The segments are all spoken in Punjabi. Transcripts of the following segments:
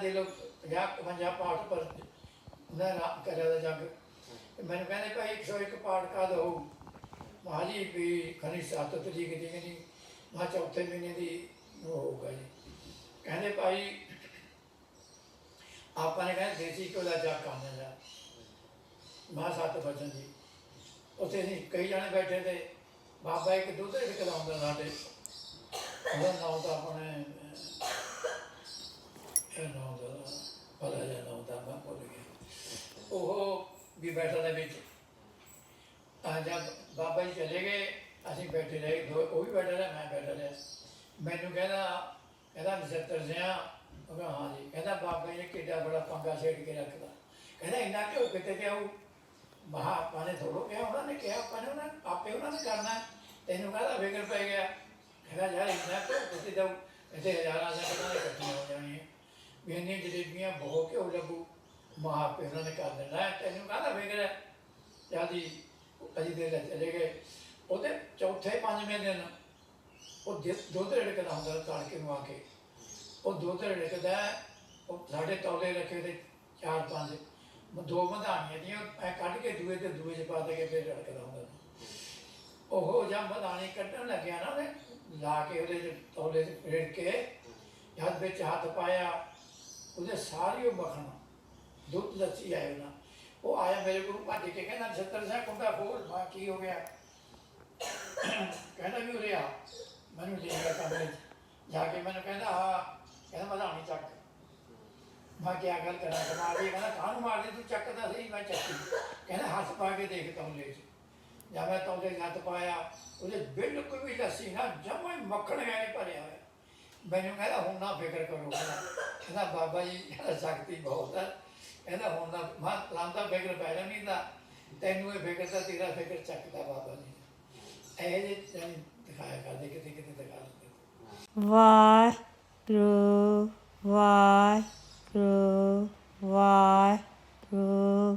ਦੇ ਲੋਕ 50 50 ਪਾਠ ਪਰ ਉਹਨਾਂ ਰਾਮ ਕਰਿਆ ਦਾ ਜੱਗ। ਤੇ ਮੈਨੂੰ ਕਹਿੰਦੇ ਭਾਈ 101 ਪਾਠ ਕਾ ਦੋ ਮਹਾਲੀ ਵੀ ਖਣੀ ਸੱਤ ਤਰੀਕ ਦੀ ਨਹੀਂ ਮਾ ਚੌਥੇ ਮਹੀਨੇ ਦੀ ਉਹ ਹੋਊਗਾ ਜੀ। ਕਹਿੰਦੇ ਭਾਈ, ਆਪਾਂ ਨੇ ਕਹਿੰਦੇ ਦੇਸੀ ਘਿਓ ਦਾ ਜੱਗ ਕਰਨਾ ਜਾ ਮਾ ਸੱਤ ਵਜਨ ਜੀ। ਉੱਥੇ ਨਹੀਂ ਕਈ ਜਾਣੇ ਬੈਠੇ ਤੇ, ਬਾਬਾ ਇੱਕ ਦੁੱਧ ਇੱਕ ਕਰਾਉਂਦਾ ਸਾਡੇ। ਉਹਦਾ ਨਾਮ ਤਾਂ ਆਪਣੇ ਅਹ, ਇਹ ਨਾਮ ਦਾ ਪਤਾ ਜਿਹਾ ਨਾਮ ਦਾ ਮੈਂ ਭੁੱਲ ਗਿਆ ਉਹ ਵੀ ਬੈਠਾ ਦੇ ਵਿੱਚ। ਤਾਂ ਜਦ ਬਾਬਾ ਜੀ ਚਲੇ ਗਏ, ਅਸੀਂ ਬੈਠੇ ਰਹੇ, ਦੋ ਉਹ ਵੀ ਬੈਠਾ ਰਿਹਾ, ਮੈਂ ਬੈਠਾ ਰਿਹਾ। ਮੈਨੂੰ ਕਹਿੰਦਾ ਕਹਿੰਦਾ, ਨਛੱਤਰ ਸਿਆ। ਉਹ ਕਹਿੰਦਾ ਹਾਂ ਜੀ। ਕਹਿੰਦਾ, ਬਾਬਾ ਜੀ ਨੇ ਕਿੱਡਾ ਬੜਾ ਪੰਗਾ ਛੇੜ ਕੇ ਰੱਖਦਾ ਕਹਿੰਦਾ, ਇੰਨਾ ਕਿਉਂ ਕਿਤੇ ਤੇ ਆਉ ਮਹਾ ਆਪਾਂ ਨੇ ਥੋੜੋ ਕਿਹਾ, ਉਹਨਾਂ ਨੇ ਕਿਹਾ, ਆਪਾਂ ਨੇ ਉਹਨਾਂ ਆਪੇ ਉਹਨਾਂ ਨੇ ਕਰਨਾ। ਹੈ। ਤੈਨੂੰ ਕਹਿੰਦਾ ਫਿਕਰ ਪੈ ਗਿਆ? ਕਹਿੰਦਾ, ਯਾਰ, ਇੰਨਾ ਕਿਉਂ ਕਿਤੇ ਦਊ ਇੱਥੇ ਹਜ਼ਾਰਾਂ ਸੰਗਤਾਂ ਦੇ ਇਕੱਠੀਆਂ ਹੋ ਜਾਣੀਆਂ। ਵੀ ਇੰਨੀਆਂ ਜਲੇਬੀਆਂ, ਬਹੁਤ ਘਿਓ ਲੱਗੂ। ਮਾਂ ਪਿਓ ਨੇ ਕਰ ਦੇਣਾ ਹੈ। ਤੈਨੂੰ ਕਹਿੰਦਾ ਫਿਕਰ ਹੈ? ਜਲਦੀ ਅਜੀ ਦੇ ਲੈ ਚਲੇ ਗਏ। ਉਹਦੇ ਚੌਥੇ ਪੰਜਵੇਂ ਦਿਨ ਉਹ ਜਿ- ਦੁੱਧ ਰੜਕਦਾ ਹੁੰਦਾ ਤੜਕੇ ਨੂੰ ਆ ਕੇ। ਉਹ ਦੁੱਧ ਰੜਕਦਾ ਉਹ ਸਾਡੇ ਤੌਲੇ ਰੱਖੇ ਤੇ ਚਾਰ ਪੰਜ, ਮ- ਦੋ ਮਧਾਣੀਆਂ ਦੀਆਂ ਐ ਕੱਢ ਕੇ ਦੂਏ ਤੇ ਦੂਏ ਚ ਪਾ ਦੇ ਕੇ ਫਿਰ ਰੜਕਦਾ ਹੁੰਦਾ ਉਹ ਜਾਂ ਮਧਾਣੀ ਕੱਢਣ ਲੱਗਿਆ ਨਾ ਉਹਨੇ, ਲਾ ਕੇ ਉਹਦੇ ਚ, ਤੌਲੇ ਚ ਫੇਰ ਕੇ ਜਦ ਵਿੱਚ ਹੱਥ ਪਾਇਆ, ਉਹਦੇ ਸਾਰੀ ਉਹ ਮੱਖਣ। ਦੁੱਧ ਦੱਸੀ ਆਇਆ ਨਾ। ਉਹ ਆਇਆ ਮੇਰੇ ਕੋਲ ਭੱਜ ਕੇ, ਕਹਿੰਦਾ ਛੱਤਰ ਸਿੰਘ ਕੁੰਡਾ ਖੋਲ ਮਾ ਕੀ ਹੋ ਗਿਆ? ਕਹਿੰਦਾ ਵੀ ਉਰੇ ਆ। ਮੈਨੂੰ ਲੈ ਗਿਆ ਕਮਰੇ ਜਾ ਕੇ ਮੈਨੂੰ ਕਹਿੰਦਾ ਆ ਕਹਿੰਦਾ ਮਧਾਣੀ ਚੱਕ। ਮੈਂ ਕਿਹਾ ਗੱਲ ਕਰਾਂ ਕਮਾਲ ਇਹ ਕਹਿੰਦਾ ਕਾਹਨੂੰ ਮਾਰਦੀ ਤੂੰ ਚੱਕਦਾ ਸਹੀ ਮੈਂ ਚੱਕੀ। ਕਹਿੰਦਾ ਹੱਥ ਪਾ ਕੇ ਦੇਖ ਤੌਲੇ 'ਚ। ਜਦ ਮੈਂ ਤੌਲੇ ਹੱਥ ਪਾਇਆ, ਉਹਦੇ ਬਿਲਕੁਲ ਵੀ ਲੱਸੀ ਨਾ, ਜਮਾ ਹੀ ਮੱਖਣ ਐ ਭਰਿਆ ਹੋਇਆ। ਮੈਨੂੰ ਕਹਿੰਦਾ ਹੁਣ ਨਾ ਫਿਕਰ ਕਰੋ। ਕਹਿੰਦਾ ਕਹਿੰਦਾ ਬਾਬਾ ਜੀ ਕਹਿੰਦਾ ਸ਼ਕਤੀ ਬਹੁਤ ਹੈ। ਕਹਿੰਦਾ ਹੁਣ ਨਾ ਮੈਂ ਲਾਂਦਾ ਫਿਕਰ ਪੈ ਨਹੀਂ ਤਾਂ ਤੈਨੂੰ ਇਹ ਫਿਕਰ ਤਾਂ ਤੇਰਾ ਫਿਕਰ ਚੱਕਦਾ ਬਾਬਾ ਜੀ ਇਹ ਜੇ ਤੈਨੂੰ ਦਿਖਾਇਆ ਕਰਦੇ, ਕਿਤੇ ਕਿਤੇ ਦਿਖਾ ਦਿੰਦੇ। ਵਾਹਿਗੁਰੂ ਵਾਹਿਗੁਰੂ ਵਾਹਿਗੁਰੂ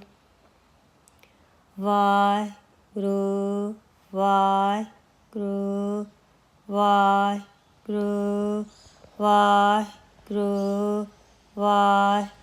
ਵਾਹਿਗੁਰੂ ਵਾਹਿਗੁਰੂ ਵਾਹਿਗੁਰੂ ਵਾਹਿਗੁਰੂ ਵਾਹਿਗੁਰੂ।